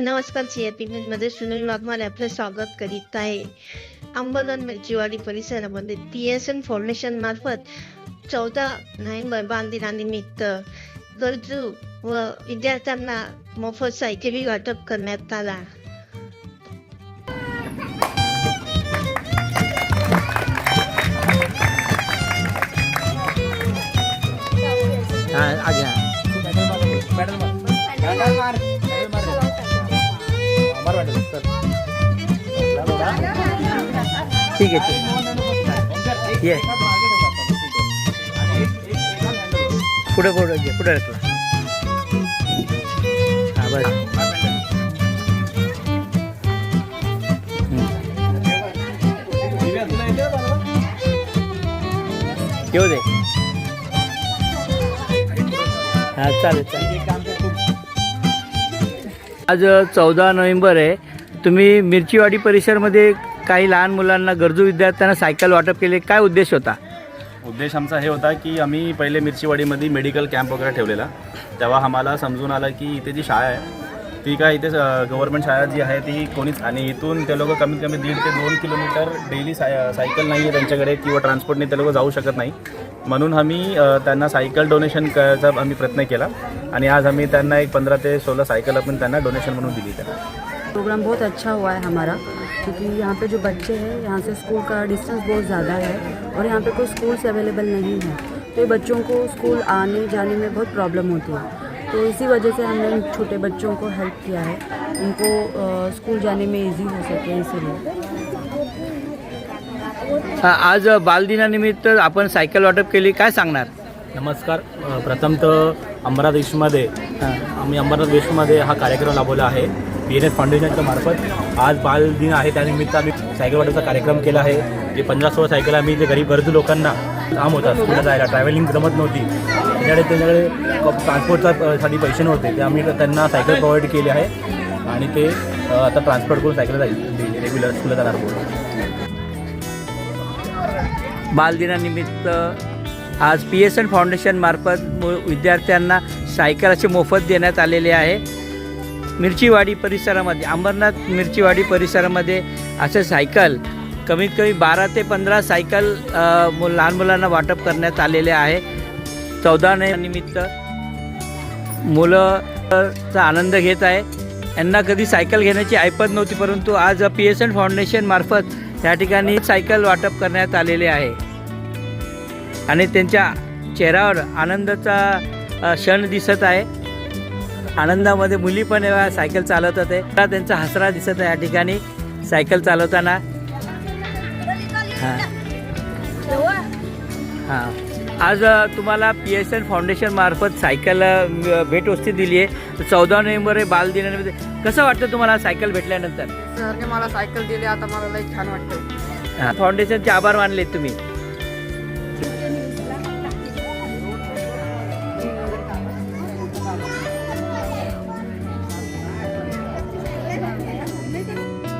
नमस्कार सीआरपी मध्ये सुनील वाघमारे आपलं स्वागत करीत आहे. अंबरगड मिरचीवाडी परिसरामध्ये पी एस एन फाउंडेशन मार्फत चौदा नोव्हेंबर बाल दिनानिमित्त गरजू व विद्यार्थ्यांना मोफत सायकली वाटप करण्यात आला. हाँ आगे हाँ ठीक आहे ठीक ये. पुढे पुढे घे पुढे रखला. हा बस. येऊ दे. हा चालेल चालेल. आज चौदा नोव्हेंबर आहे. तुम्ही मिरचीवाडी परिसरमध्ये काही लहान मुलांना गरजू विद्यार्थ्यांना सायकल वाटप केले. काय उद्देश होता? उद्देश आमचा हे होता की आम्ही पहिले मिरचीवाडीमध्ये मेडिकल कॅम्प वगैरे ठेवलेला. तेव्हा आम्हाला समजून आलं की इथे जी शाळा आहे ती काय इथे गव्हर्नमेंट शाळा जी आहे ती कोणीच आणि इथून ते लोक कमीत कमी दीड ते दोन किलोमीटर डेली साय सायकल नाही आहे त्यांच्याकडे किंवा ट्रान्सपोर्टने ते लोक जाऊ शकत नाही. म्हणून आम्ही त्यांना सायकल डोनेशन करायचा आम्ही प्रयत्न केला. आणि आज आम्ही त्यांना एक पंधरा ते सोळा सायकल आपण त्यांना डोनेशन म्हणून दिली त्यांना प्रोग्राम बहुत अच्छा हुआ है हमारा क्योंकि यहाँ पे जो बच्चे हैं यहाँ से स्कूल का डिस्टेंस बहुत ज़्यादा है और यहाँ पे कोई स्कूल्स अवेलेबल नहीं है। तो बच्चों को स्कूल आने जाने में बहुत प्रॉब्लम होती है। तो इसी वजह से हमने इन छोटे बच्चों को हेल्प किया है। उनको स्कूल जाने में इजी हो सके इसीलिए। हा, आज बालदिनानिमित्त आपण सायकल वाटप केली काय सांगणार? नमस्कार. प्रथमतः अंबरनाथ विश्वमध्ये हा. आम्ही अंबरनाथ विश्वमध्ये हा कार्यक्रम राबवला आहे. बी एन एस फाउंडेशनच्या मार्फत. आज बाल दिन आहे त्यानिमित्त आम्ही सायकल वाटपचा कार्यक्रम केला आहे. जे पंधरा सोळा सायकल आम्ही जे गरीब गरजू लोकांना काम होता स्कूलला जायला ट्रॅव्हलिंग जमत नव्हती. त्याच्याकडे त्यांच्याकडे ट्रान्सपोर्टचा साठी पैसे नव्हते. ते आम्ही त्यांना सायकल प्रोव्हाइड केली आहे. आणि ते आता ट्रान्सपोर्ट करून सायकल जाईल. रेग्युलर स्कूलला जाणार बालदिनानिमित्त आज पी एस एन फाउंडेशनमार्फत विद्यार्थ्यांना सायकल असे मोफत देण्यात आलेले आहे. मिरचीवाडी परिसरामध्ये अंबरनाथ मिरचीवाडी परिसरामध्ये असे सायकल कमीत कमी बारा ते पंधरा सायकल मु- लहान मुलांना वाटप करण्यात आलेले आहे. चौदा निमित्त मुलं चा आनंद घेत आहे. यांना कधी सायकल घेण्याची ऐपत नव्हती परंतु आज पी एस एन फाउंडेशनमार्फत या ठिकाणी सायकल वाटप करण्यात आलेले आहे. आणि त्यांच्या चेहऱ्यावर आनंदाचा क्षण दिसत आहे. आनंदामध्ये मुली पण सायकल चालवत होते. मला त्यांचा हसरा दिसत आहे या ठिकाणी सायकल चालवताना. हां. हां. आज तुम्हाला पी एस एन फाउंडेशन मार्फत सायकल भेटवस्तू दिली आहे. चौदा नोव्हेंबर आहे बालदिनामध्ये कसं वाटतं तुम्हाला सायकल भेटल्यानंतर? सरने मला सायकल दिली आता मला लई छान वाटतं हां. फाउंडेशनचे आभार मानले तुम्ही.